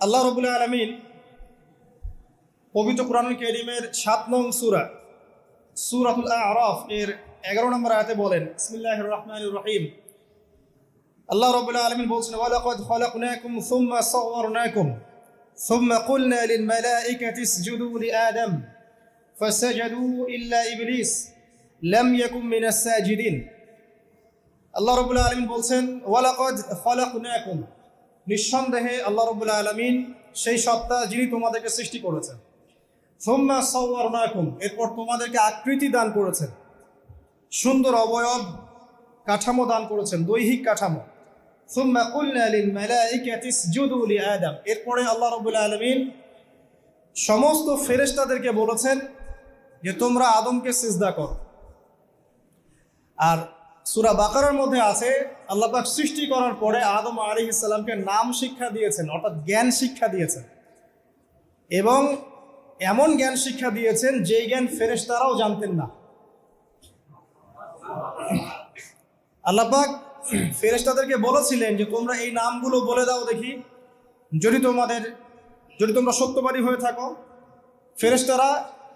আল্লাহ রবুল্লা আলমিন পবিত্র কোরআন কেরিমের সাত নং সুরা সুরাতুল আরফ এর এগারো নম্বর আয়াতে বলেন ইসমিল্লাহ রহমান রহিম আল্লাহ রবুল্লা আলমিন বলছেন ওয়ালাকাদ খলাকনাকুম সুম্মা সাওয়ারনাকুম ثم قلنا للملائكة اسجدوا لآدم فسجدوا إلا إبليس لم يكن من الساجدين আল্লাহ রবুল্লা আলমিন বলছেন ওয়ালাকদ খলাকনাকুম নিঃসন্দেহে আল্লাহ রবুল্লা আলমিন সেই সত্তা যিনি তোমাদেরকে সৃষ্টি করেছেন। সোম্মা সৌয়ারনাকুম এরপর তোমাদেরকে আকৃতি দান করেছেন। সুন্দর অবয়ব কাঠামো দান করেছেন, দৈহিক কাঠামো। সুম্মা কুলনা লিল মালাইকাতি ইসজুদু লিআদম এরপরে আল্লাহ রাব্বুল আলামিন সমস্ত ফেরেশতাদেরকে বলেছেন যে তোমরা আদমকে সিজদা করো। আর সূরা বাকারার মধ্যে আছে, আল্লাহ পাক সৃষ্টি করার পরে আদম আলাইহিস সালামকে নাম শিক্ষা দিয়েছেন, অর্থাৎ জ্ঞান শিক্ষা দিয়েছেন। এবং এমন জ্ঞান শিক্ষা দিয়েছেন, যেই জ্ঞান ফেরেশতারাও জানতেন না। আল্লাপাক ফেরেশতাদেরকে বলেছিলেন যে, তোমরা এই নামগুলো বলে দাও দেখি। যদি তোমাদের, যদি তোমরা সত্যবাদী হয়ে থাকো, ফেরেশতারা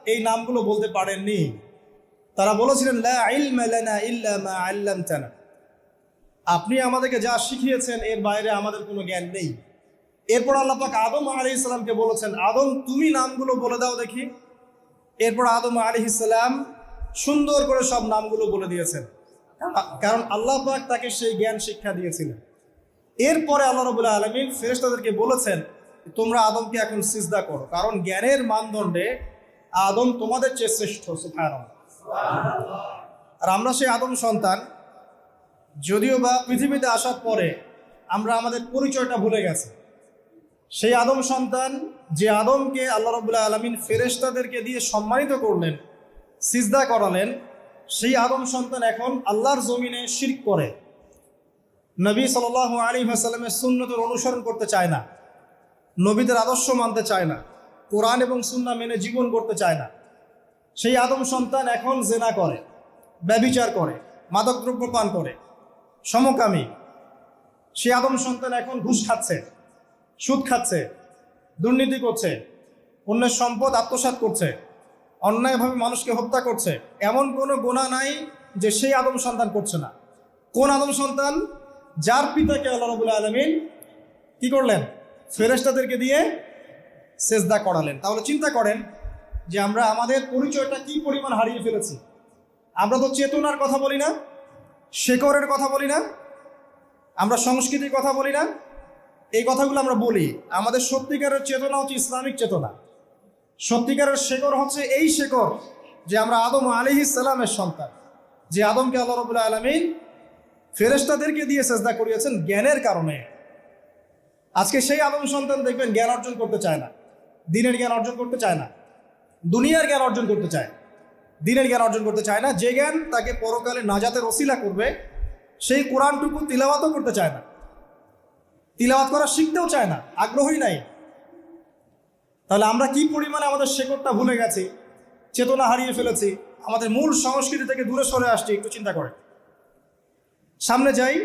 এই নামগুলো বলতে পারেননি। তারা বলেছিলেন আপনি আমাদেরকে যা শিখিয়েছেন, এর বাইরে আমাদের কোনো জ্ঞান নেই। এরপর আল্লাপাক আদম আলী ইসলামকে বলেছেন, আদম, তুমি নামগুলো বলে দাও দেখি। এরপর আদম আলী ইসলাম সুন্দর করে সব নামগুলো বলে দিয়েছেন। কারণ আল্লাহ পাক তাকে সেই জ্ঞান শিক্ষা দিয়েছিলেন। এরপরে আল্লাহ রবুল্লাহ আলমিন ফেরেশতাদেরকে বলেছেন, তোমরা আদমকে এখন সিজদা করো। কারণ জ্ঞানের মানদণ্ডে আদম তোমাদের চেয়ে শ্রেষ্ঠ সুফায়ন আর আমরা সেই আদম সন্তান, যদিও বা পৃথিবীতে আসার পরে আমরা আমাদের পরিচয়টা ভুলে গেছি। সেই আদম সন্তান যে আদমকে আল্লাহ রবুল্লাহ আলমিন ফেরেশতাদেরকে দিয়ে সম্মানিত করলেন, সিজদা করালেন, সেই আদম সন্তান এখন আল্লাহর জমিনে শির্ক করে। নবী সাল আলী হাসালামের সুন্নতের অনুসরণ করতে চায় না, নবীদের আদর্শ মানতে চায় না, কোরআন এবং সুন্না মেনে জীবন করতে চায় না। সেই আদম সন্তান এখন জেনা করে ব্যবিচার করে, মাদকদ্রব্য পান করে, সমকামী। সেই আদম সন্তান এখন ঘুষ খাচ্ছে, সুদ খাচ্ছে, দুর্নীতি করছে, অন্যের সম্পদ আত্মসাৎ করছে, অন্যায়ভাবে মানুষকে হত্যা করছে। এমন কোনো গোনা নাই যে সেই আদম সন্তান করছে না। কোন আদম সন্তান যার পিতাকে আল্লাহ রবুল্লা আলমিন কি করলেন? ফেরেস্তাদেরকে দিয়ে সেজদা করালেন। তাহলে চিন্তা করেন যে আমরা আমাদের পরিচয়টা কি পরিমাণ হারিয়ে ফেলেছি। আমরা তো চেতনার কথা বলি না শেকরের কথা বলি না, আমরা সংস্কৃতির কথা বলি না। এই কথাগুলো আমরা বলি। আমাদের সত্যিকারের চেতনা হচ্ছে ইসলামিক চেতনা। সত্যিকারের শেকর হচ্ছে এই শেকর যে আমরা আদম আলি সালামের সন্তান, যে আদমকে আল্লাহ রবুল্লাহ আলমিন ফেরেস্তাদেরকে দিয়ে চেষ্টা করিয়েছেন জ্ঞানের কারণে। আজকে সেই আদম সন্তান দেখবেন জ্ঞান অর্জন করতে চায় না, দিনের জ্ঞান অর্জন করতে চায় না। দুনিয়ার জ্ঞান অর্জন করতে চায়। দিনের জ্ঞান অর্জন করতে চায় না। যে জ্ঞান তাকে পরকালে নাজাতের ওসিলা করবে, সেই কোরআনটুকু তিলাওয়াতও করতে চায় না। তিলাওয়াত করা শিখতেও চায় না, আগ্রহই নাই। তাহলে আমরা কি পরিমাণে আমাদের শেকড়টা ভুলে গেছি, চেতনা হারিয়ে ফেলেছি, আমাদের মূল সংস্কৃতি থেকে দূরে সরে আসছি, একটু চিন্তা করে সামনে যাই।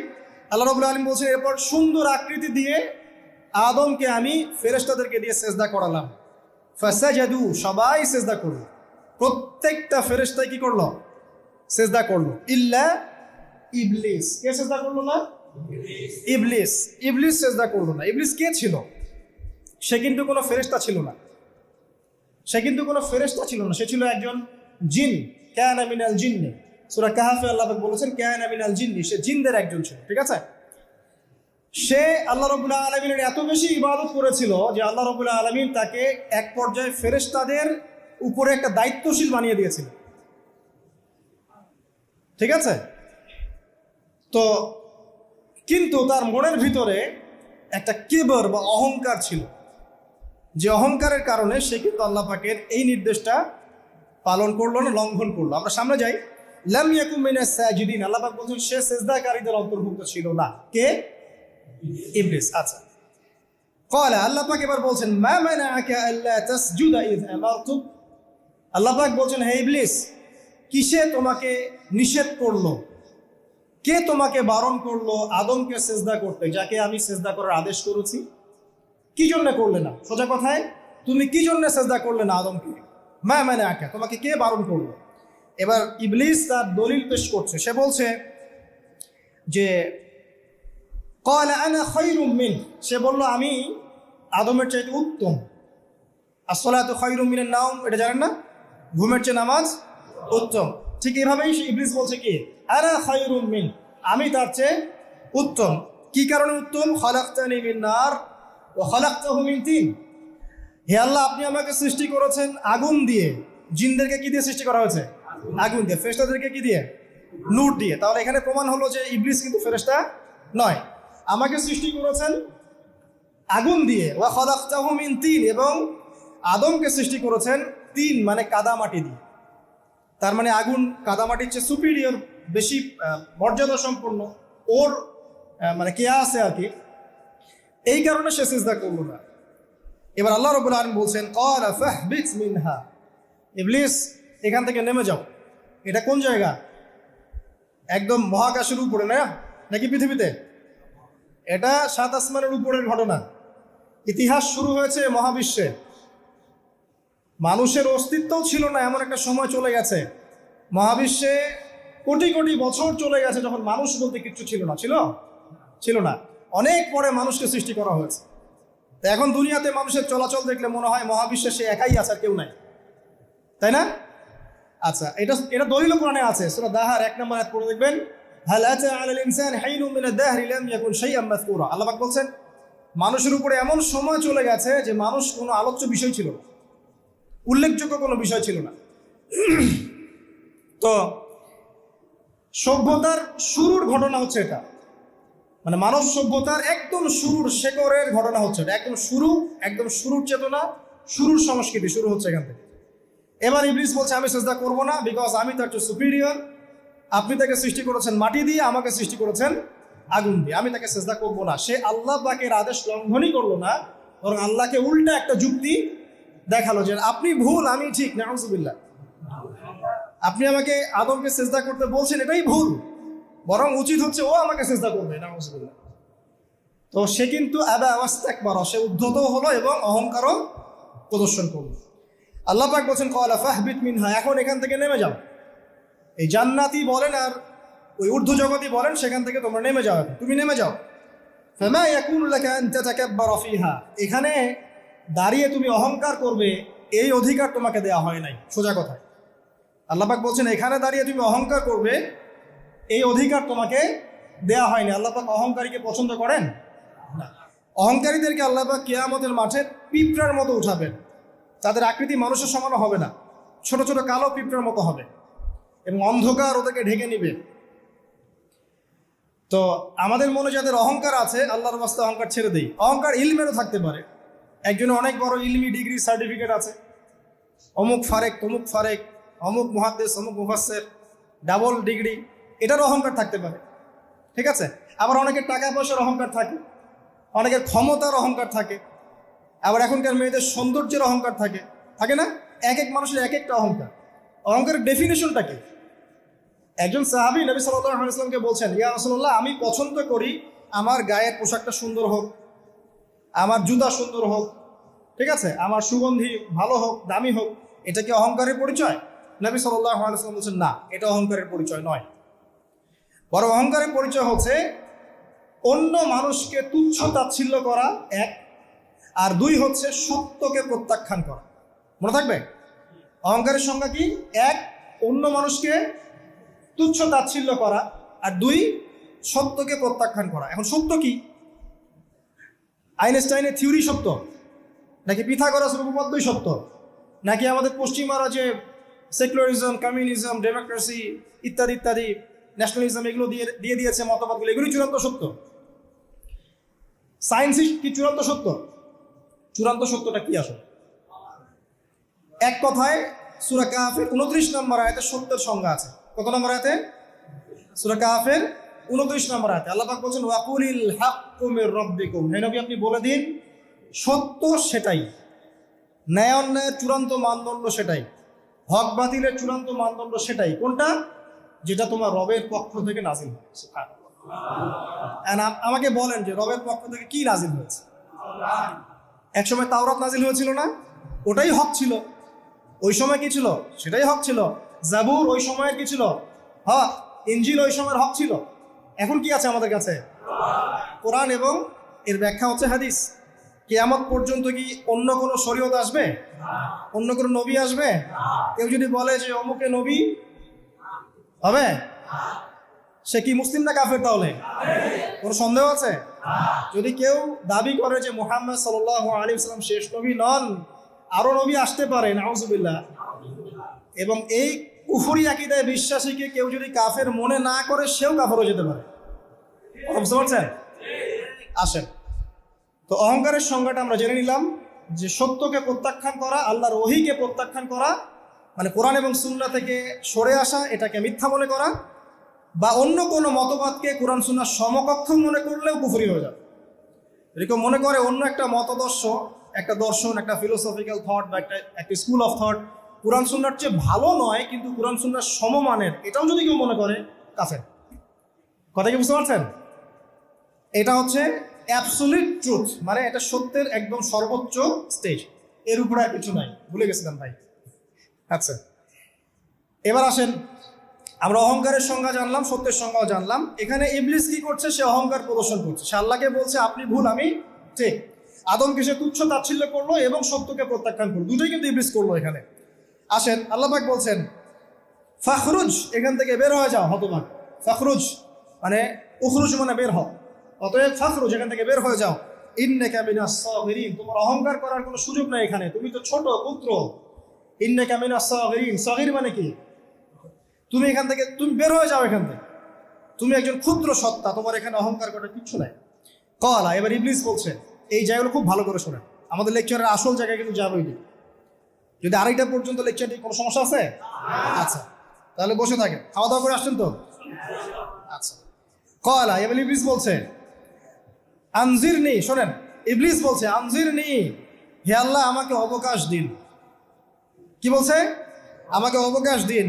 আল্লাহ রবুল্লা আলম বলছেন, এরপর সুন্দর আকৃতি দিয়ে আদমকে আমি ফেরেস্তাদেরকে দিয়ে সেজদা করালাম। ফাসা জাদু সবাই সেজদা করল। প্রত্যেকটা ফেরেস্তায় কি করল? সেজদা করল। ইল্লা ইবলিস। কে সেজদা করল না? ইবলিস। ইবলিস সেজদা করল না। ইবলিস কে ছিল? সে কিন্তু কোনো ফেরেস্তা ছিল না। সে কিন্তু কোনো ফেরেস্তা ছিল না। সে ছিল একজন জিন। ক্যান আমিনাল জিন্নি। সুরা কাহাফে আল্লাহ বলেছেন ক্যান আমিনাল জিন্নি। সে জিনদের একজন ছিল। ঠিক আছে? সে আল্লাহ রবুল্লাহ আলমিনের এত বেশি ইবাদত করেছিল যে আল্লাহ রবুল্লাহ আলমিন তাকে এক পর্যায়ে ফেরেস্তাদের উপরে একটা দায়িত্বশীল বানিয়ে দিয়েছিল। ঠিক আছে? তো কিন্তু তার মনের ভিতরে একটা কেবর বা অহংকার ছিল। যে অহংকারের কারণে সে কিন্তু আল্লাহ পাকের এই নির্দেশটা পালন করল না, লঙ্ঘন করল। আমরা সামনে যাই। লাম ইয়াকুম মিনাস সাজিদিন। আল্লাহ পাক বলছেন, সে সেজদাকারীদের অন্তর্ভুক্ত ছিল না। কে? ইবলিস আচ্ছা। কলা আল্লাহ পাক এবার বলছেন, মা মানা আকা আল্লাহ তাসজুদা ইজ আমারতুক আল্লাহ পাক বলছেন, হে ইবলিস, কিসে তোমাকে নিষেধ করল? কে তোমাকে বারণ করল আদমকে সেজদা করতে, যাকে আমি সেজদা করার আদেশ করেছি? কি জন্য করলে না? সোজা কথায়, তুমি কি জন্য সেজদা করলে না আদমকে? মা মানে আঁকা তোমাকে কে বারণ করল? এবার ইবলিস তার দলিল পেশ করছে। সে বলছে যে সে বলল, আমি আদমের চাইতে উত্তম। আসলে এত খৈরুম মিনের নাম এটা জানেন না? ঘুমের চেয়ে নামাজ উত্তম। ঠিক এভাবেই সে ইবলিস বলছে কি? আনা খৈরুম মিন। আমি তার চেয়ে উত্তম। কি কারণে উত্তম? খলাক্তানি নার ও খলাক্তাহু তিন। হে আল্লাহ, আপনি আমাকে সৃষ্টি করেছেন আগুন দিয়ে। জিনদেরকে কি দিয়ে সৃষ্টি করা হয়েছে? আগুন দিয়ে। ফেরেশতাদেরকে কি দিয়ে? নূর দিয়ে। তাহলে এখানে প্রমাণ হলো যে ইবলিস কিন্তু ফেরেশতা নয়। আমাকে সৃষ্টি করেছেন আগুন দিয়ে, ওয়া খলাক্তাহু মিন তিন এবং আদমকে সৃষ্টি করেছেন তিন মানে কাদামাটি দিয়ে। তার মানে আগুন কাদামাটির চেয়ে সুপিরিয়র বেশি মর্যাদা সম্পন্ন ওর মানে কে আছে আর কি। এই কারণে সে সিজদা করল না। এবার আল্লাহ রবুল আলম বলছেন, "ক্বালা ফাহবিত মিনহা। ইবলিস, এখান থেকে নেমে যাও। এটা কোন জায়গা? একদম মহাকাশের উপরে, না? নাকি পৃথিবীতে? এটা সাত আসমানের উপরের ঘটনা। ইতিহাস শুরু হয়েছে মহাবিশ্বে। মানুষের অস্তিত্বও ছিল না, এমন একটা সময় চলে গেছে। মহাবিশ্বে কোটি কোটি বছর চলে গেছে যখন মানুষ বলতে কিচ্ছু ছিল না। ছিল? ছিল না। অনেক পরে মানুষকে সৃষ্টি করা হয়েছে। এখন দুনিয়াতে মানুষের চলাচল দেখলে মনে হয় মহাবিশ্বে সে একাই আছে আর কেউ নাই। তাই না? আচ্ছা এটা এটা দলিল কোরআনে আছে। সেটা দাহার এক নম্বর পড়ে দেখবেন। হাল বলছেন, মানুষের উপরে এমন সময় চলে গেছে যে মানুষ কোনো আলোচ্য বিষয় ছিল না। উল্লেখযোগ্য কোনো বিষয় ছিল না। তো সভ্যতার শুরুর ঘটনা হচ্ছে এটা। মানে মানব সভ্যতার একদম শুরুর শেকরের ঘটনা হচ্ছে এটা। একদম শুরু, একদম শুরুর চেতনা, শুরুর সংস্কৃতি শুরু হচ্ছে এখান থেকে। এবার ইবলিস বলছে, আমি চেষ্টা করব না বিকজ আমি তার চেয়ে সুপিরিয়র আপনি তাকে সৃষ্টি করেছেন মাটি দিয়ে, আমাকে সৃষ্টি করেছেন আগুন দিয়ে। আমি তাকে চেষ্টা করব না। সে আল্লাহ পাকের আদেশ লঙ্ঘনই করল না, বরং আল্লাহকে উল্টা একটা যুক্তি দেখাল যে আপনি ভুল, আমি ঠিক, নাউজুবিল্লাহ। আপনি আমাকে আদমকে চেষ্টা করতে বলছেন, এটাই ভুল। বরং উচিত হচ্ছে ও আমাকে চেষ্টা করবে, নাউজুবিল্লাহ। তো সে কিন্তু আদা আওয়াস্তা একবার সে উদ্ধত হলো এবং অহংকারও প্রদর্শন করল। আল্লাহ পাক বলছেন কলা ফাহবিত মিনহা এখন এখান থেকে নেমে যাও। এই জান্নাতি বলেন আর ওই ঊর্ধ্ব জগতই বলেন, সেখান থেকে তোমরা নেমে যাও। তুমি নেমে যাও। এখানে দাঁড়িয়ে তুমি অহংকার করবে, এই অধিকার তোমাকে দেয়া হয় নাই। সোজা কথায়। আল্লাহ পাক বলছেন, এখানে দাঁড়িয়ে তুমি অহংকার করবে, এই অধিকার তোমাকে দেয়া হয়নি আল্লাহ পাক অহংকারীকে পছন্দ করেন? না। অহংকারীদেরকে আল্লাহ পাক কেয়ামতের মাঠে পিঁপড়ার মতো উঠাবেন। তাদের আকৃতি মানুষের সমানও হবে না। ছোট ছোট কালো পিঁপড়ার মতো হবে। এবং অন্ধকার ওদেরকে ঢেকে নিবে। তো আমাদের মনে যাদের অহংকার আছে, আল্লাহর বাস্তে অহংকার ছেড়ে দেই। অহংকার ইলমেরও থাকতে পারে। একজনের অনেক বড় ইলমি ডিগ্রি সার্টিফিকেট আছে। অমুক ফারেক, তমুক ফারেক, অমুক মুহাদ্দেস, অমুক মুফাসের ডাবল ডিগ্রি এটার অহংকার থাকতে পারে। ঠিক আছে? আবার অনেকের টাকা পয়সার অহংকার থাকে, অনেকের ক্ষমতার অহংকার থাকে, আবার এখনকার মেয়েদের সৌন্দর্যের অহংকার থাকে। থাকে না? এক এক মানুষের এক একটা অহংকার। অহংকারের ডেফিনেশনটা কি? একজন সাহাবি নবী সাল্লাহ ইসলামকে বলছেন, ইয়া রসল্লাহ আমি পছন্দ করি আমার গায়ের পোশাকটা সুন্দর হোক, আমার জুতা সুন্দর হোক, ঠিক আছে? আমার সুগন্ধি ভালো হোক, দামি হোক, এটা কি অহংকারের পরিচয়? নবী সাল্লাহ আলাইসলাম বলছেন, না, এটা অহংকারের পরিচয় নয়। বড় অহংকারের পরিচয় হচ্ছে অন্য মানুষকে তুচ্ছ তাচ্ছিল্য করা, এক, আর দুই হচ্ছে সত্যকে প্রত্যাখ্যান করা। মনে থাকবে? অহংকারের সংজ্ঞা কি? এক, অন্য মানুষকে তুচ্ছ তাচ্ছিল্য করা আর দুই, সত্যকে প্রত্যাখ্যান করা। এখন সত্য কি? আইনস্টাইনের থিওরি সত্য? নাকি পিথাগোরাস উপপাদ্যই সত্য? নাকি আমাদের পশ্চিমারা যে সেকুলারিজম, কমিউনিজম, ডেমোক্রেসি ইত্যাদি ইত্যাদি, ন্যাশনালিজম এগুলো দিয়ে দিয়ে দিয়েছে মতবাদগুলো, এগুলি চূড়ান্ত সত্য? সায়েন্সই কি চূড়ান্ত সত্য? চূড়ান্ত সত্যটা কি আসলে? এক কথায়, সুরা কাহাফের উনত্রিশ নম্বর আয়তে সত্যের সংজ্ঞা আছে। কত নম্বর আয়তে? সুরা কাহাফের উনত্রিশ নম্বর আয়তে। আল্লাহ বলছেন, ওয়াকুলিল হাক্কুমির রব্বিকুম। হে নবী, আপনি বলে দিন, সত্য সেটাই। ন্যায় অন্যায়ের চূড়ান্ত মানদণ্ড সেটাই। হক বাতিলের চূড়ান্ত মানদণ্ড সেটাই। কোনটা? যেটা তোমার রবের পক্ষ থেকে নাজিল হয়েছে। আমাকে বলেন যে রবের পক্ষ থেকে কি নাজিল হয়েছে। একসময় তাওরাত নাজিল হয়েছিল না? ওটাই হক ছিল। ওই সময় কি ছিল? সেটাই হক ছিল। জাবুর ওই সময়ের কি ছিল? হক ইঞ্জিল ওই সময়ের হক ছিল? এখন কি আছে আমাদের কাছে? কোরআন এবং এর ব্যাখ্যা হচ্ছে হাদিস। কেয়ামত পর্যন্ত কি অন্য কোনো শরীয়ত আসবে? অন্য কোনো নবী আসবে? কেউ যদি বলে যে অমুকে নবী, হবে? সে কি মুসলিম না কাফের তাহলে? কোনো সন্দেহ আছে? যদি কেউ দাবি করে যে মোহাম্মদ সাল আলী সাল্লাম শেষ নবী নন, আরও নবী আসতে পারে, নাউজুবিল্লাহ। এবং এই কুফুরি আকিদায় বিশ্বাসীকে কেউ যদি কাফের মনে না করে, সেও কাফের হয়ে যেতে পারে। বুঝতে পারছেন? আসেন। তো অহংকারের সংজ্ঞাটা আমরা জেনে নিলাম যে সত্যকে প্রত্যাখ্যান করা, আল্লাহর ওহিকে প্রত্যাখ্যান করা মানে কোরআন এবং সুন্না থেকে সরে আসা, এটাকে মিথ্যা মনে করা, বা অন্য কোনো মতবাদকে কোরআন সুন্নার সমকক্ষ মনে করলেও পুফুরি হয়ে যাবে। এরকম মনে করে অন্য একটা মতদর্শ, একটা দর্শন, একটা ফিলোসফিক্যাল থট বা একটা একটা স্কুল অফ থট কোরআন সুন্নার চেয়ে ভালো নয়, কিন্তু কোরআন সুন্নার সমমানের, এটাও যদি কেউ মনে করে, কাফের। কথা কি বুঝতে পারছেন? এটা হচ্ছে অ্যাবসোলিউট ট্রুথ মানে এটা সত্যের একদম সর্বোচ্চ স্টেজের উপরে আর কিছু নাই। ভুলে গেছিলাম ভাই। আচ্ছা। এবার আসেন, আমরা অহংকারের সংজ্ঞা জানলাম, সত্যের সংজ্ঞাও জানলাম। এখানে ইবলিস কি করছে? সে অহংকার প্রদর্শন করছে। সে আল্লাহকে বলছে, আপনি ভুল, আমি ঠিক। আদমকে সে তুচ্ছ তাচ্ছিল্য করল এবং সত্যকে প্রত্যাখ্যান করল। দুটোই কিন্তু ইবলিস করল এখানে। আসেন আল্লাহবাক বলছেন, ফাখরুজ, এখান থেকে বের হয়ে যাও হতবাক ফাখরুজ মানে উখরুজ মানে বের হও। অতএব ফাখরুজ, এখান থেকে বের হয়ে যাও। ইন্নে ক্যামিনা সাগিরিন, তোমার অহংকার করার কোনো সুযোগ নাই এখানে। তুমি তো ছোট, পুত্র। ইন্নে ক্যামিনা সাগিরিন, সাগির মানে কি? তুমি এখান থেকে, তুমি বের হয়ে যাও এখান থেকে। তুমি একজন ক্ষুদ্র সত্তা, তোমার এখানে অহংকার করার কিচ্ছু নাই। কলা, এবার ইবলিস বলছে, এই জায়গাগুলো খুব ভালো করে শোনেন। আমাদের লেকচারের আসল জায়গায় কিন্তু যাবোই যদি আড়াইটা পর্যন্ত লেকচারটি কোনো সমস্যা আছে? আচ্ছা তাহলে বসে থাকেন। খাওয়া দাওয়া করে আসছেন তো? আচ্ছা। কলা এবার ইবলিস বলছে আনজির নি শোনেন, ইবলিস বলছে আনজির নি হে আল্লাহ, আমাকে অবকাশ দিন। কি বলছে? আমাকে অবকাশ দিন।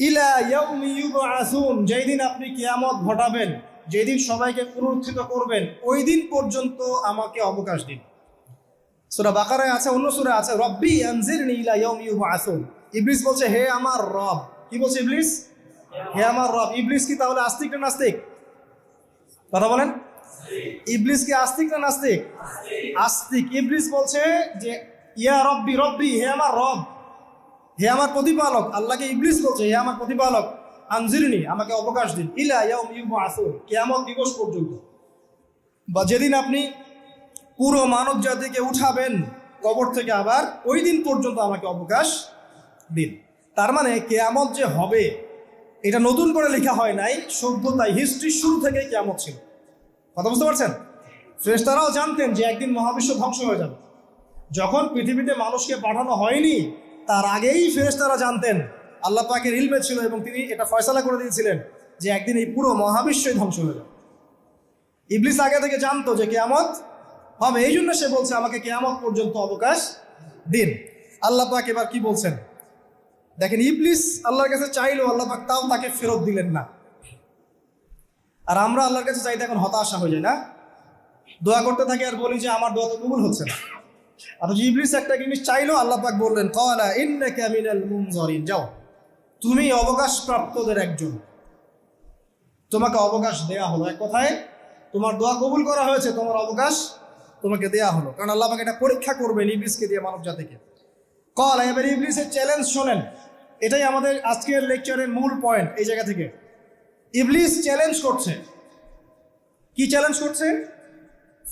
ইলা ইউবআসুন যেই দিন আপনি কিয়ামত ঘটাবেন, যেদিন সবাইকে পুনরুত্থিত করবেন, ওই দিন পর্যন্ত আমাকে অবকাশ দিন। সূরা বাকারায় আছে, অন্য সূরা আছে, রব্বি আনজিরনি ইলা ইয়াউমি ইউবআসুন ইবলিস বলছে, হে আমার রব। কি বলছে ইবলিস? হে আমার রব। ইবলিস কি তাহলে আস্তিক না নাস্তিক? কথা বলেন। ইবলিস কি আস্তিক না নাস্তিক? আস্তিক। ইবলিস বলছে যে, ইয়া রব্বি রব্বি, হে আমার রব। হে আমার প্রতিপালক। আল্লাহকে ইবলিস বলছে, হে আমার প্রতিপালক। আনজিরনি, আমাকে অবকাশ দিন। ইলা ইয়াউম ইউবআসুন কিয়ামত দিবস পর্যন্ত। বা যেদিন আপনি পুরো মানব জাতিকে উঠাবেন। কবর থেকে আবার ওই দিন পর্যন্ত আমাকে অবকাশ দিন। তার মানে কেয়ামত যে হবে, এটা নতুন করে লেখা হয় নাই। সভ্যতায় হিস্ট্রির শুরু থেকে কেয়ামত ছিল। কথা বুঝতে পারছেন? ফ্রেস্তারাও জানতেন যে একদিন মহাবিশ্ব ধ্বংস হয়ে যাবে। যখন পৃথিবীতে মানুষকে পাঠানো হয়নি, তার আগেই ফেরেশতারা জানতেন। আল্লাহ পাকের ইলমে ছিল এবং তিনি এটা ফয়সালা করে দিয়েছিলেন যে একদিন এই পুরো মহাবিশ্বই ধ্বংস হয়ে যাবে। ইবলিস আগে থেকে জানতো যে কেয়ামত হবে। এই জন্য সে বলছে, আমাকে কেয়ামত পর্যন্ত অবকাশ দিন। আল্লাহ পাক এবার কি বলছেন? দেখেন, ইবলিস আল্লাহর কাছে চাইলো আল্লাহ পাক তাও তাকে ফেরত দিলেন না। আর আমরা আল্লাহর কাছে চাইতে এখন হতাশা হয়ে যায় না? দোয়া করতে থাকি আর বলি যে, আমার দোয়া তো কবুল হচ্ছে না। আর ইবলিস একটা জিনিস চাইলো আল্লাহ পাক বললেন, কলা ইন্নাকা মিনাল মুনজারিন। যাও, তুমি অবকাশ প্রাপ্তদের একজন। তোমাকে অবকাশ দেয়া হলো এক কথায়। তোমার দোয়া কবুল করা হয়েছে, তোমার অবকাশ তোমাকে দেয়া হলো। কারণ আল্লাহ আমাকে এটা পরীক্ষা করবেন ইবলিসকে দিয়ে মানব জাতিকে। কল, এবার ইবলিসের চ্যালেঞ্জ শোনেন। এটাই আমাদের আজকের লেকচারের মূল পয়েন্ট এই জায়গা থেকে। ইবলিস চ্যালেঞ্জ করছে। কি চ্যালেঞ্জ করছে?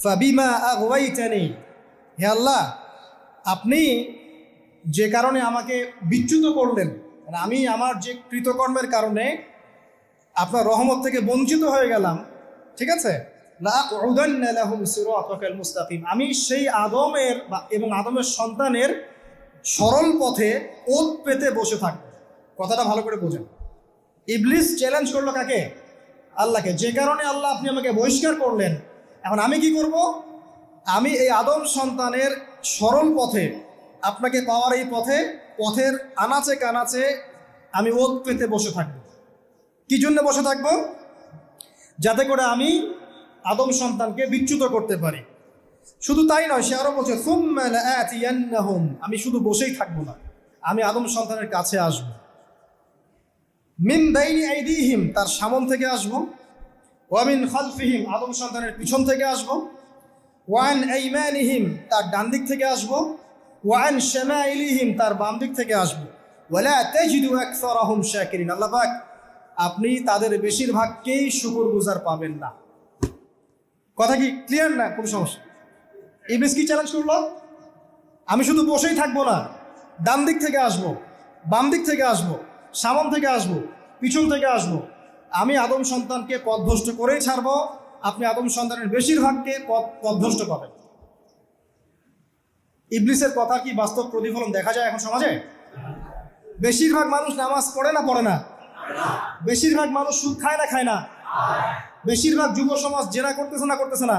ফাবিমা আগওয়াইতানি। হে আল্লাহ, আপনি যে কারণে আমাকে বিচ্যুত করলেন মানে আমি আমার যে কৃতকর্মের কারণে আপনার রহমত থেকে বঞ্চিত হয়ে গেলাম, ঠিক আছে? মুস্তাকিম। আমি সেই আদমের এবং আদমের সন্তানের সরল পথে ওত পেতে বসে থাকব। কথাটা ভালো করে বোঝেন। ইবলিস চ্যালেঞ্জ করল কাকে? আল্লাহকে। যে কারণে আল্লাহ আপনি আমাকে বহিষ্কার করলেন। এখন আমি কি করব? আমি এই আদম সন্তানের সরল পথে, আপনাকে পাওয়ার এই পথে, পথের আনাচে কানাচে আমি ওত পেতে বসে থাকব। কি জন্য বসে থাকব? যাতে করে আমি আদম সন্তানকে বিচ্যুত করতে পারি। শুধু তাই নয়, সে আরও বলছে আমি শুধু বসেই থাকব না, আমি আদম সন্তানের কাছে আসব। মিন আইদিহিম, তার সামন থেকে আসব। ওয়ামিন খালফিহিম, আদম সন্তানের পিছন থেকে আসব। ওয়ান আইমানিহিম, তার ডান দিক থেকে আসব। ওয়ান শামাইলিহিম, তার বাম দিক থেকে আসব। ওয়ালা তাজিদু আকসারাহুম শাকিরিন। আল্লাহ আপনি তাদের বেশিরভাগকেই শুকরগুজার পাবেন না। কথা কি ক্লিয়ার না কোনো সমস্যা? ইবলিস কি চ্যালেঞ্জ করল? আমি শুধু বসেই থাকব না, ডান দিক থেকে আসব, বাম দিক থেকে আসব, সামন থেকে আসব, পিছন থেকে আসব। আমি আদম সন্তানকে পথভ্রষ্ট করেই ছাড়বো, আপনি আদম সন্তানের বেশিরভাগকে পথ পথভ্রষ্ট পাবেন। ইবলিসের কথা কি বাস্তব প্রতিফলন দেখা যায় এখন সমাজে? বেশিরভাগ মানুষ নামাজ পড়ে না পড়ে না। বেশিরভাগ মানুষ সুদ খায় না খায় না। বেশিরভাগ যুব সমাজ জেরা করতেছে না করতেছে না?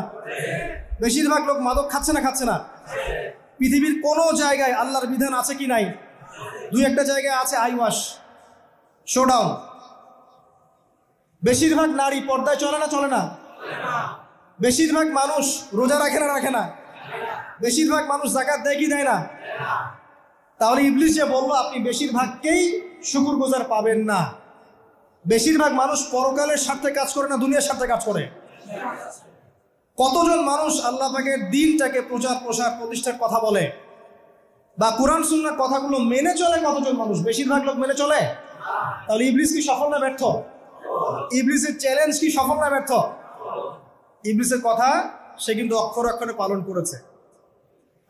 বেশিরভাগ লোক মাদক খাচ্ছে না খাচ্ছে না? পৃথিবীর কোনো জায়গায় আল্লাহর বিধান আছে কি নাই? দুই একটা জায়গায় আছে আইওয়াস শোডাউন বেশিরভাগ নারী পর্দায় চলে না চলে না? বেশিরভাগ মানুষ রোজা রাখে না রাখে না? বেশিরভাগ মানুষ জাকাত দেয় কি, দেয় না? তাহলে ইবলিস যে বলল, আপনি বেশিরভাগকেই শুকুর গুজার পাবেন না। বেশিরভাগ মানুষ পরকালের স্বার্থে কাজ করে না, দুনিয়ার স্বার্থে কাজ করে। কতজন মানুষ আল্লাহ পাকের দিনটাকে প্রচার, প্রসার, প্রতিষ্ঠার কথা বলে? বা কোরআন, সুন্নার কথাগুলো মেনে চলে কতজন মানুষ? বেশিরভাগ লোক মেনে চলে? তাহলে ইবলিস কি সফল না ব্যর্থ? ইবলিসের চ্যালেঞ্জ কি সফল না ব্যর্থ? ইবলিসের কথা সে কিন্তু অক্ষর অক্ষরে পালন করেছে।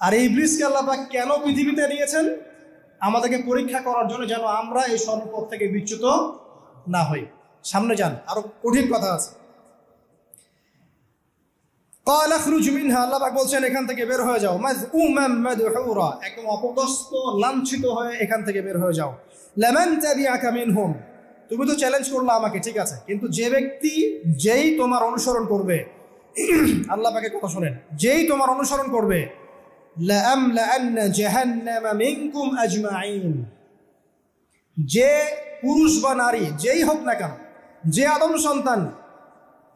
আর এই ইবলিসকে আল্লাহ পাক কেন পৃথিবীতে নিয়েছেন? আমাদেরকে পরীক্ষা করার জন্য যেন আমরা এই সর্বপথ থেকে বিচ্যুত না হয়। সামনে যান, আরও কঠিন কথা আছে। আল্লাহ বলছেন, এখান থেকে বের হয়ে যাও। একদম অপদস্ত লাঞ্ছিত হয়ে এখান থেকে বের হয়ে যাও। লেমন হোম তুমি তো চ্যালেঞ্জ করল আমাকে, ঠিক আছে। কিন্তু যে ব্যক্তি যেই তোমার অনুসরণ করবে, আল্লাহ পাকে কথা শোনেন, যেই তোমার অনুসরণ করবে যে পুরুষ বা নারী, যেই হোক না কেন, যে আদম সন্তান,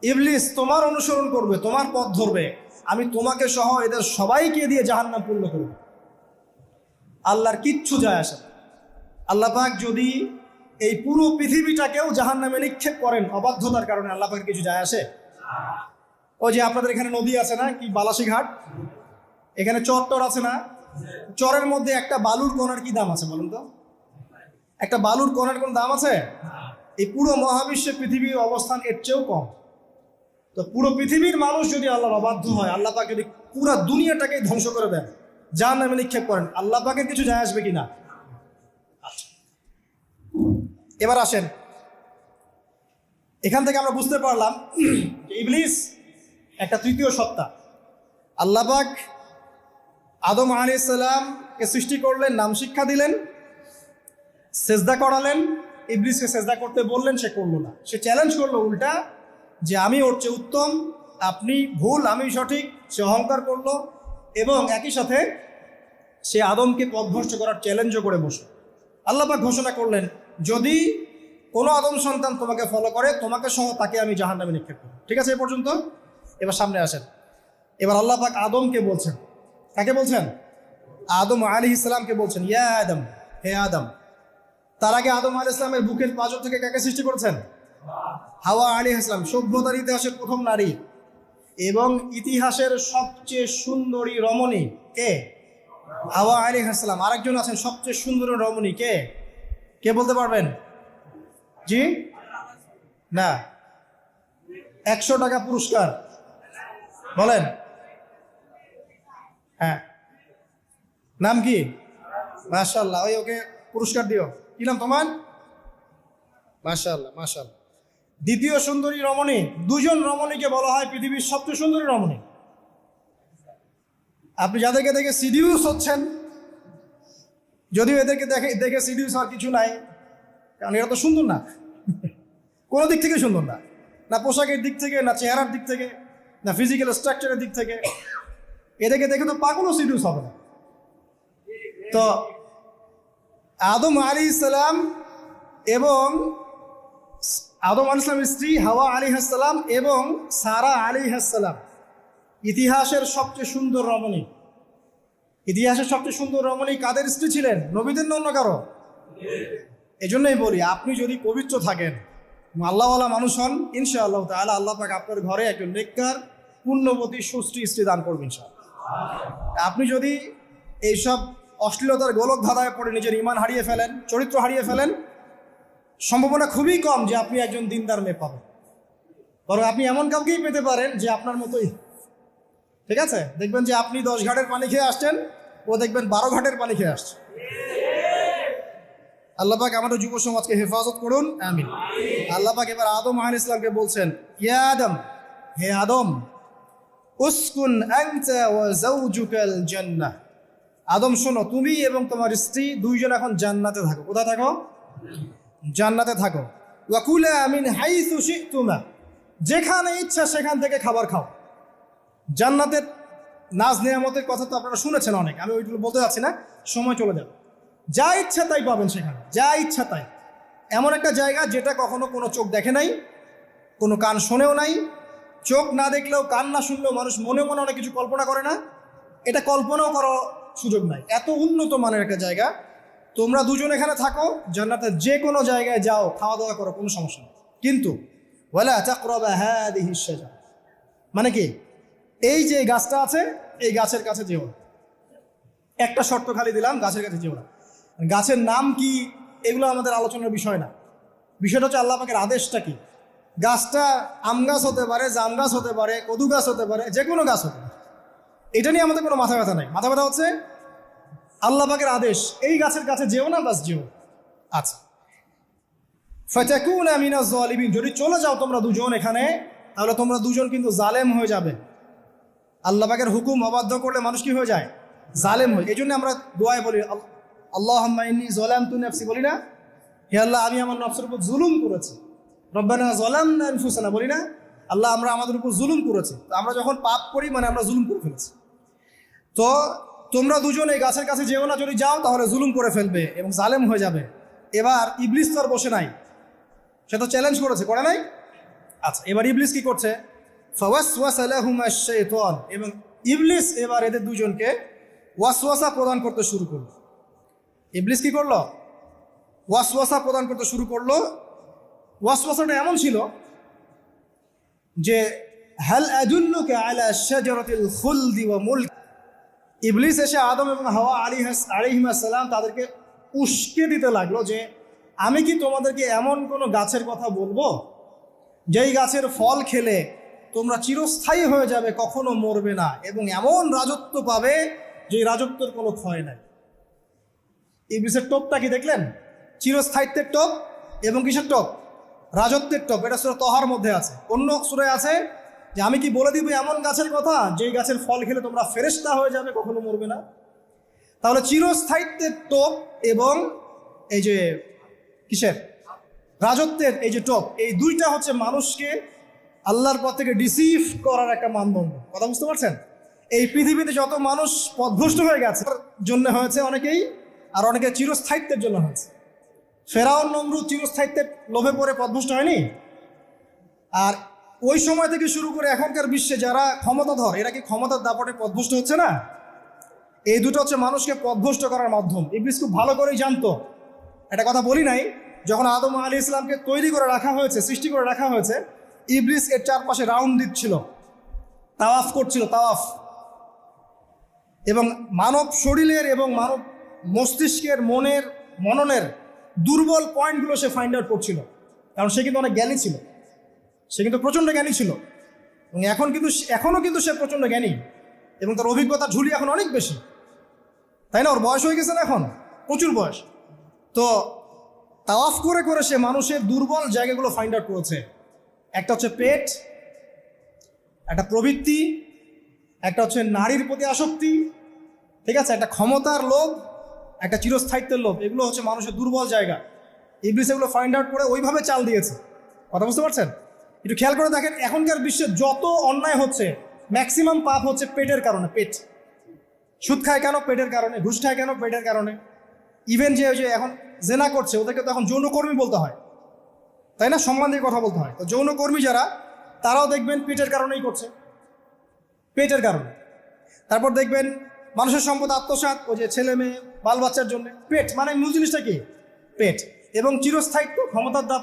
ইবলিস তোমার অনুসরণ করবে, তোমার পথ ধরবে। আমি তোমাকে সহ এদের সবাইকে দিয়ে জাহান্নাম পূর্ণ করব। আল্লাহর কিচ্ছু যায় আসে। আল্লাহ পাক যদি এই পুরো পৃথিবীটাকেও জাহান্নামে নিক্ষেপ করেন অবাধ্যতার কারণে, আল্লাহ পাকের কিছু যায় আসে? ও যে আপনাদের এখানে নদী আছে না, কি বালাসী ঘাট? এখানে চর টর আছে না? চরের মধ্যে একটা বালুর কোনার কি দাম আছে বলুন তো? একটা বালুর কোনার কোন দাম আছে? এই পুরো মহাবিশ্বে পৃথিবীর অবস্থান এর চেয়েও কম। তো পুরো পৃথিবীর মানুষ যদি আল্লাহর অবাধ্য হয়, আল্লাহ পাক যদি পুরো দুনিয়াটাকে ধ্বংস করে দেন, যার নামে নিক্ষেপ করেন, আল্লাহ পাকের কিছু যায় আসবে কিনা? আচ্ছা। এবার আসেন। এখান থেকে আমরা বুঝতে পারলাম ইবলিস একটা তৃতীয় সত্তা। আল্লাহ পাক আদম আলী ইসলামকে সৃষ্টি করলেন, নাম শিক্ষা দিলেন। সেজদা করালেন, ইবলিসকে সেজদা করতে বললেন, সে করল না। সে চ্যালেঞ্জ করল উল্টা, যে আমি ওর চেয়ে উত্তম, আপনি ভুল, আমি সঠিক, সে অহংকার করল এবং একই সাথে সে আদমকে পথভ্রষ্ট করার চ্যালেঞ্জও করে বসল। আল্লাপাক ঘোষণা করলেন, যদি কোনো আদম সন্তান তোমাকে ফলো করে, তোমাকে সহ তাকে আমি জাহান নামে নিক্ষেপ করব। ঠিক আছে এ পর্যন্ত? এবার সামনে আসেন। এবার আল্লাহ পাক আদমকে বলছেন। কাকে বলছেন? আদম আলী ইসলামকে বলছেন, ইয়া আদম, হে আদম। তার আগে আদম আলী ইসলামের বুকের পাজর থেকে কাকে সৃষ্টি করেছেন? হাওয়া আলী ইসলাম সভ্যতার ইতিহাসের প্রথম নারী। এবং ইতিহাসের সবচেয়ে সুন্দরী রমণী কে? হাওয়া আলী ইসলাম আরেকজন আছেন, সবচেয়ে সুন্দরী রমণী কে? কে বলতে পারবেন? জি? না। একশো টাকা পুরস্কার। বলেন। হ্যাঁ। নাম কি? মাশাল্লাহ ওই ওকে পুরস্কার দিও। কি নাম তোমার? মাশাল্লাহ মাশাল্লাহ দ্বিতীয় সুন্দরী রমণী, দুজন রমণীকে বলা হয় পৃথিবীর সবচেয়ে সুন্দরী রমণী। আপনি যাদেরকে দেখে সিডিউস হচ্ছেন, যদিও এদেরকে দেখে দেখে সিডিউস হওয়ার কিছু নাই, কারণ এরা তো সুন্দর না। কোনো দিক থেকে সুন্দর না। না পোশাকের দিক থেকে, না চেহারার দিক থেকে, না ফিজিক্যাল স্ট্রাকচারের দিক থেকে। এদেরকে দেখে তো পাগলও সিডিউস হবে না। তো আদম আলী ইসলাম এবং আদম আলী ইসলামের স্ত্রী হাওয়া আলী হাসালাম এবং সারা আলী হাসালাম। ইতিহাসের সবচেয়ে সুন্দর রমণী। ইতিহাসের সবচেয়ে সুন্দর রমণী কাদের স্ত্রী ছিলেন? নবীদের অন্য কারও? এই জন্যই বলি, আপনি যদি পবিত্র থাকেন, আল্লাহওয়ালা মানুষ হন, ইনশাআল্লাহ তাহলে আল্লাহ পাক আপনার ঘরে একজন নেককার, পুণ্যবতী সুশ্রী স্ত্রী দান করবেন ইনশাআল্লাহ। আপনি যদি এইসব অশ্লীলতার গোলক ধাঁধায় পড়ে নিজের ইমান হারিয়ে ফেলেন, চরিত্র হারিয়ে ফেলেন। সম্ভাবনা খুবই কম যে আপনি একজন দিনদার মেয়ে পাবেন। বরং আপনি এমন কাউকেই পেতে পারেন যে আপনার মতোই। ঠিক আছে? দেখবেন যে আপনি দশ ঘাটের পানি খেয়ে আসছেন, ও দেখবেন বারো ঘাটের পানি খেয়ে আসছে। আল্লাহ পাক আমাদের যুব সমাজকে হেফাজত করুন, আমিন। আল্লাহ পাক এবার আদম আহ ইসলামকে বলছেন, ইয়া আদম, হে আদম, উসকুন আনতা ওয়া যাওজুকাল জান্নাহ। আদম, শোনো, তুমি এবং তোমার স্ত্রী দুইজন এখন জান্নাতে থাকো। কোথায় থাকো? জান্নাতে থাকো। ওয়াকুলা আমিন হাইসু শিতুমা, যেখানে ইচ্ছা সেখান থেকে খাবার খাও। জান্নাতের নাজ নেয়ামতের কথা তো আপনারা শুনেছেন অনেক। আমি ওইগুলো বলতে যাচ্ছি না, সময় চলে যাবে। যা ইচ্ছা তাই পাবেন সেখানে, যা ইচ্ছা তাই। এমন একটা জায়গা যেটা কখনো কোনো চোখ দেখে নাই, কোনো কান শোনেও নাই। চোখ না দেখলেও কান না শুনলেও মানুষ মনে মনে অনেক কিছু কল্পনা করে না। এটা কল্পনাও করার সুযোগ নাই। এত উন্নত মানের একটা জায়গা। তোমরা দুজন এখানে থাকো জান্নাতের যে কোনো জায়গায় যাও খাওয়া দাওয়া করো, কোনো সমস্যা নেই। কিন্তু, ওয়ালা হাদিহি শাজার। মানে কি? এই যে গাছটা আছে, এই গাছের কাছে যেও। একটা শর্ত খালি দিলাম, গাছের কাছে যেও না। গাছের নাম কি? এগুলো আমাদের আলোচনার বিষয় না। বিষয়টা হচ্ছে আল্লাহ পাকের আদেশটা কি? গাছটা আম গাছ হতে পারে, জাম গাছ হতে পারে, কদু গাছ হতে পারে যে কোনো গাছ হতে পারে। এটা নিয়ে আমাদের কোনো মাথা ব্যথা নাই। মাথা ব্যথা হচ্ছে আল্লাহ পাকের আদেশ, এই গাছের কাছে যেও না, বাস যেও। আচ্ছা। ফাতাকুনা মিনাজ জালিমিন যদি চলে যাও তোমরা দুজন এখানে, তাহলে তোমরা দুজন কিন্তু জালেম হয়ে যাবে। আল্লাহ হুকুম অবাধ্য করলে মানুষ কি হয়ে যায়? জালেম হয় এই জন্য আমরা দোয়ায় বলি আল্লাহ জলাম তু নফসি। বলি না, হে আল্লাহ, আমি আমার নফসের উপর জুলুম করেছি। রব্বানা জলাম না বলি না, আল্লাহ, আমরা আমাদের উপর জুলুম করেছি। আমরা যখন পাপ করি মানে আমরা জুলুম করে ফেলেছি। তো তোমরা দুজন এই গাছের কাছে যেও না, যদি যাও তাহলে জুলুম করে ফেলবে এবং জালেম হয়ে যাবে। এবার ইবলিস তো আর বসে নাই। সে তো চ্যালেঞ্জ করেছে, করে নাই? আচ্ছা এবার ইবলিস কি করছে? এবং ইবলিস এবার এদের দুজনকে ওয়াসওয়াসা প্রদান করতে শুরু করল। ইবলিস কি করল? ওয়াসওয়াসা প্রদান করতে শুরু করল। ওয়াসওয়াসাটা এমন ছিল যে, হাল আদুল্লুকে আলা শাজারাতিল খুলদি ওয়া মুলক ইবলিস এসে আদম এবং হাওয়া আলী আলিহিমাসাল্লাম তাদেরকে উস্কে দিতে লাগল যে, আমি কি তোমাদেরকে এমন কোনো গাছের কথা বলব? যেই গাছের ফল খেলে তোমরা চিরস্থায়ী হয়ে যাবে, কখনো মরবে না। এবং এমন রাজত্ব পাবে যে রাজত্বের কোনো ক্ষয় নাই। ইবলিসের টোপটা কি দেখলেন? চিরস্থায়িত্বের টোপ এবং কিসের টোপ? রাজত্বের টোপ। এটা সুরা তহার মধ্যে আছে। অন্য সুরে আছে যে আমি কি বলে দিব এমন গাছের কথা? যেই গাছের ফল খেলে তোমরা ফেরেস্তা হয়ে যাবে, কখনো মরবে না। তাহলে চিরস্থায়িত্বের টোপ এবং এই যে কিসের? রাজত্বের এই যে টোপ, এই দুইটা হচ্ছে মানুষকে আল্লাহর পথ থেকে ডিসিভ করার একটা মানদণ্ড। কথা বুঝতে পারছেন? এই পৃথিবীতে যত মানুষ পথভ্রষ্ট হয়ে গেছে জন্য হয়েছে অনেকেই, আর অনেকে চিরস্থায়িত্বের জন্য হয়েছে। ফেরাউন নমরুদ চিরস্থায়িত্বের লোভে পড়ে, পথভ্রষ্ট হয়নি? আর ওই সময় থেকে শুরু করে এখনকার বিশ্বে যারা ক্ষমতাধর, এরা কি ক্ষমতার দাপটে পথভ্রষ্ট হচ্ছে না? এই দুটো হচ্ছে মানুষকে পথভ্রষ্ট করার মাধ্যম। ইবলিস খুব ভালো করেই জানতো। একটা কথা বলি নাই, যখন আদম আলী ইসলামকে তৈরি করে রাখা হয়েছে, সৃষ্টি করে রাখা হয়েছে, ইবলিস এর চারপাশে রাউন্ড দিচ্ছিল। তাওয়াফ করছিল, তাওয়াফ। এবং মানব শরীরের এবং মানব মস্তিষ্কের মনের মননের দুর্বল পয়েন্টগুলো সে ফাইন্ড আউট করছিল। কারণ সে কিন্তু অনেক জ্ঞানী ছিল। সে কিন্তু প্রচণ্ড জ্ঞানী ছিল। এবং এখন কিন্তু এখনও কিন্তু সে প্রচণ্ড জ্ঞানী। এবং তার অভিজ্ঞতা ঝুলি এখন অনেক বেশি। তাই না? ওর বয়স হয়ে গেছে না এখন? প্রচুর বয়স। তো তাওয়াফ করে করে সে মানুষের দুর্বল জায়গাগুলো ফাইন্ড আউট করেছে। একটা হচ্ছে পেট, একটা প্রবৃত্তি, একটা হচ্ছে নারীর প্রতি আসক্তি, ঠিক আছে? একটা ক্ষমতার লোভ, একটা চিরস্থায়িত্বের লোভ। এগুলো হচ্ছে মানুষের দুর্বল জায়গা। ইবলিস এগুলো ফাইন্ড আউট করে ওইভাবে চাল দিয়েছে। কথা বুঝতে পারছেন? একটু খেয়াল করে দেখেন, এখনকার বিশ্বে যত অন্যায় হচ্ছে ম্যাক্সিমাম পাপ হচ্ছে পেটের কারণে, পেট। সুদ খায় কেন? পেটের কারণে, ঘুষ খায় কেন? পেটের কারণে। ইভেন যে যে এখন জেনা করছে, ওদেরকে তো এখন যৌনকর্মী বলতে হয়। তাই না? সম্মান দিয়ে কথা বলতে হয়। তো যৌনকর্মী যারা, তারাও দেখবেন পেটের কারণেই করছে। পেটের কারণে। তারপর দেখবেন মানুষের সম্পদ, আত্মসাৎ, ওই যে ছেলে মেয়ে, বাল বাচ্চার জন্য। পেট মানে মূল জিনিসটা কি? পেট। এবং চিরস্থায়িত্ব, ক্ষমতার দাপ